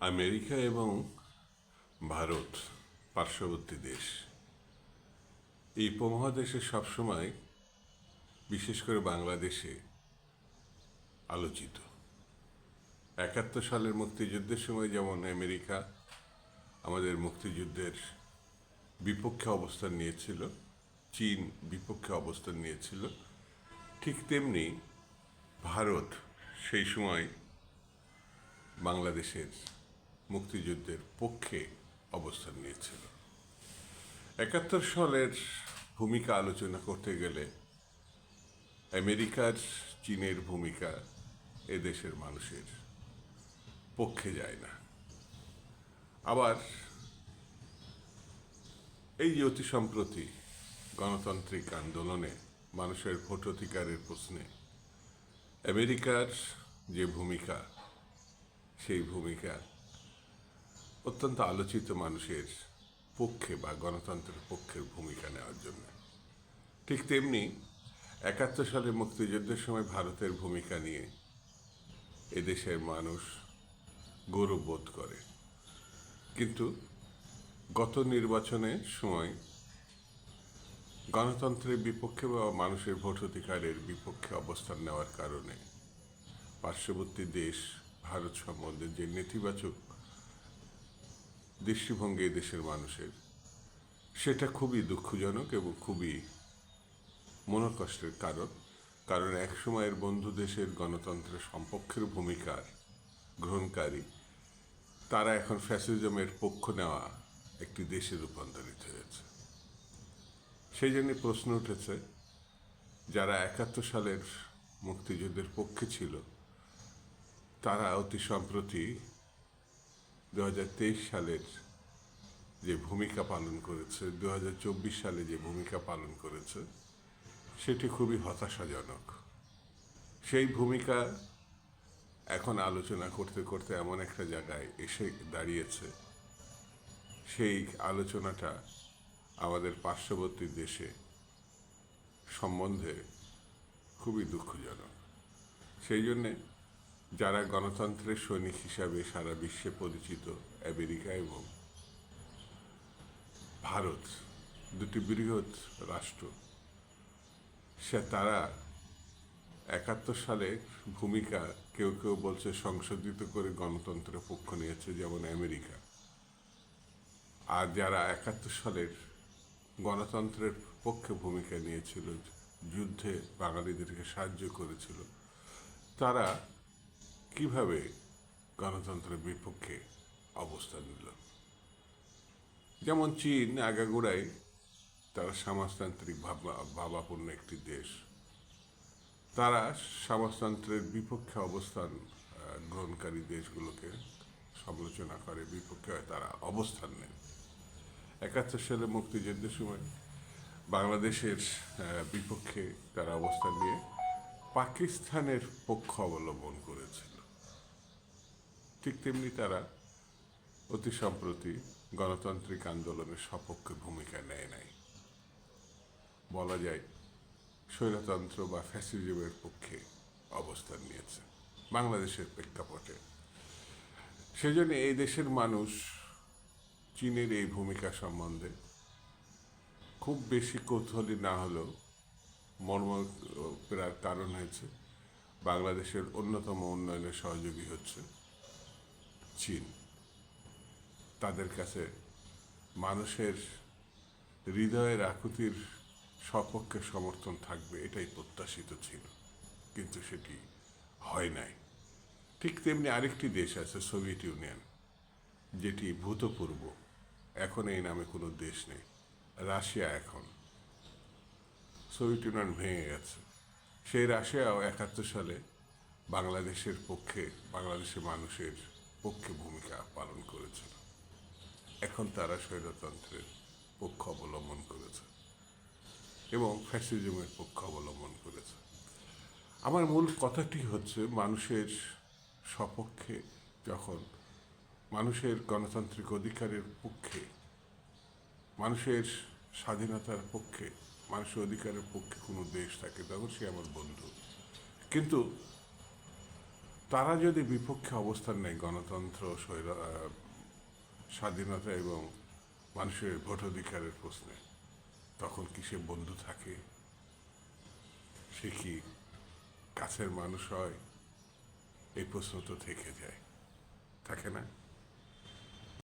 America এবং ভারত পার্শ্ববর্তী দেশ। এই উপমহাদেশে সবসময়, বিশেষ করে বাংলাদেশে, আলোচিত। একাত্তর সালের মুক্তিযুদ্ধের সময় যেমন আমেরিকা আমাদের মুক্তিযুদ্ধের বিপক্ষে অবস্থান নিয়েছিল, চীন বিপক্ষে অবস্থান নিয়েছিল, ঠিক তেমনি ভারত সেই সময় বাংলাদেশের মুক্তিযুদ্ধের পক্ষে অবস্থান নিয়েছিল। একাত্তর সালের ভূমিকা আলোচনা করতে গেলে আমেরিকার চীনের ভূমিকা এদেশের মানুষের পক্ষে যায় না। আবার এই যে অতি সম্প্রতি গণতান্ত্রিক আন্দোলনে মানুষের ভোট অধিকারের প্রশ্নে আমেরিকার যে ভূমিকা, সেই ভূমিকা অত্যন্ত আলোচিত মানুষের পক্ষে বা গণতন্ত্রের পক্ষের ভূমিকা নেওয়ার জন্য। ঠিক তেমনি একাত্তর সালে মুক্তিযুদ্ধের সময় ভারতের ভূমিকা নিয়ে এদেশের মানুষ গৌরববোধ করে। কিন্তু গত নির্বাচনের সময় গণতন্ত্রের বিপক্ষে বা মানুষের ভোট অধিকারের বিপক্ষে অবস্থান নেওয়ার কারণে পার্শ্ববর্তী দেশ ভারত সম্বন্ধে যে নেতিবাচক দৃষ্টিভঙ্গি দেশের মানুষের। সেটা খুবই দুঃখজনক এবং খুবই মনোকষ্টের কারণ কারণ এক সময়ের বন্ধু দেশের গণতন্ত্রের সম্পক্ষের ভূমিকার গ্রহণকারী, তারা এখন ফ্যাসিজমের পক্ষ নেওয়া একটি দেশে রূপান্তরিত হয়েছে। সেই জন্য প্রশ্ন উঠেছে, যারা একাত্তর সালের মুক্তিযুদ্ধের পক্ষে ছিল, তারা অতি সম্প্রতি দু হাজার তেইশ সালের যে ভূমিকা পালন করেছে দু হাজার চব্বিশ সালে যে ভূমিকা পালন করেছে, সেটি খুবই হতাশাজনক। সেই ভূমিকা এখন আলোচনা করতে করতে এমন একটা জায়গায় এসে দাঁড়িয়েছে। সেই আলোচনাটা আমাদের পার্শ্ববর্তী দেশে সম্বন্ধে খুবই দুঃখজনক। সেই জন্যে যারা গণতন্ত্রের সৈনিক হিসাবে সারা বিশ্বে পরিচিত, আমেরিকা এবং ভারত দুটি বৃহৎ রাষ্ট্র, সে তারা একাত্তর সালে ভূমিকা কেউ কেউ বলছে সংশোধিত করে গণতন্ত্রের পক্ষ নিয়েছে, যেমন আমেরিকা। আর যারা একাত্তর সালের গণতন্ত্রের পক্ষে ভূমিকা নিয়েছিল, যুদ্ধে বাঙালিদেরকে সাহায্য করেছিল, তারা কীভাবে গণতন্ত্রের বিপক্ষে অবস্থান নিল? যেমন চীন আগাগোড়ায় তারা সমাজতান্ত্রিক ভাবা ভাবাপন্ন একটি দেশ। তারা সমাজতন্ত্রের বিপক্ষে অবস্থান গ্রহণকারী দেশগুলোকে সমালোচনা করে, বিপক্ষে তারা অবস্থান নেন একাত্তর সালে মুক্তিযুদ্ধের সময় বাংলাদেশের বিপক্ষে তারা অবস্থান নিয়ে পাকিস্তানের পক্ষ অবলম্বন করেছিল ঠিক তেমনি তারা অতি সম্প্রতি গণতান্ত্রিক আন্দোলনের সপক্ষে ভূমিকা নেয় নাই। বলা যায়, স্বৈরতন্ত্র বা ফ্যাসিজমের পক্ষে অবস্থান নিয়েছে বাংলাদেশের প্রেক্ষাপটে। সেজন্য এই দেশের মানুষ চীনের এই ভূমিকা সম্বন্ধে খুব বেশি কৌতূহলী না হলেও মর্ম পেরার কারণ হয়েছে। বাংলাদেশের অন্যতম উন্নয়নের সহযোগী হচ্ছে চীন তাদের কাছে মানুষের হৃদয়ের আকুতির সপক্ষে সমর্থন থাকবে, এটাই প্রত্যাশিত ছিল। কিন্তু সেটি হয় নাই। ঠিক তেমনি আরেকটি দেশ আছে, সোভিয়েত ইউনিয়ন, যেটি ভূতপূর্ব। এখন এই নামে কোনো দেশ নেই। রাশিয়া এখন। সোভিয়েত ইউনিয়ন ভেঙে গেছে। সেই রাশিয়াও একাত্তর সালে বাংলাদেশের পক্ষে, বাংলাদেশের মানুষের পক্ষে ভূমিকা পালন করেছিল। এখন তারা স্বৈরতন্ত্রের পক্ষ অবলম্বন করেছে এবং ফ্যাসিজমের পক্ষ অবলম্বন করেছে। আমার মূল কথাটি হচ্ছে, মানুষের সপক্ষে যখন মানুষের গণতান্ত্রিক অধিকারের পক্ষে, মানুষের স্বাধীনতার পক্ষে, মানুষের অধিকারের পক্ষে কোনো দেশ থাকে, তখন সে আমার বন্ধু। কিন্তু তারা যদি বিপক্ষে অবস্থান নেয় গণতন্ত্র স্বাধীনতা এবং মানুষের ভোটাধিকারের প্রশ্নে, তখন কি সে বন্ধু থাকে? সে কি কাছের মানুষ হয়? এই প্রশ্ন তো থেকে যায়। থাকে না?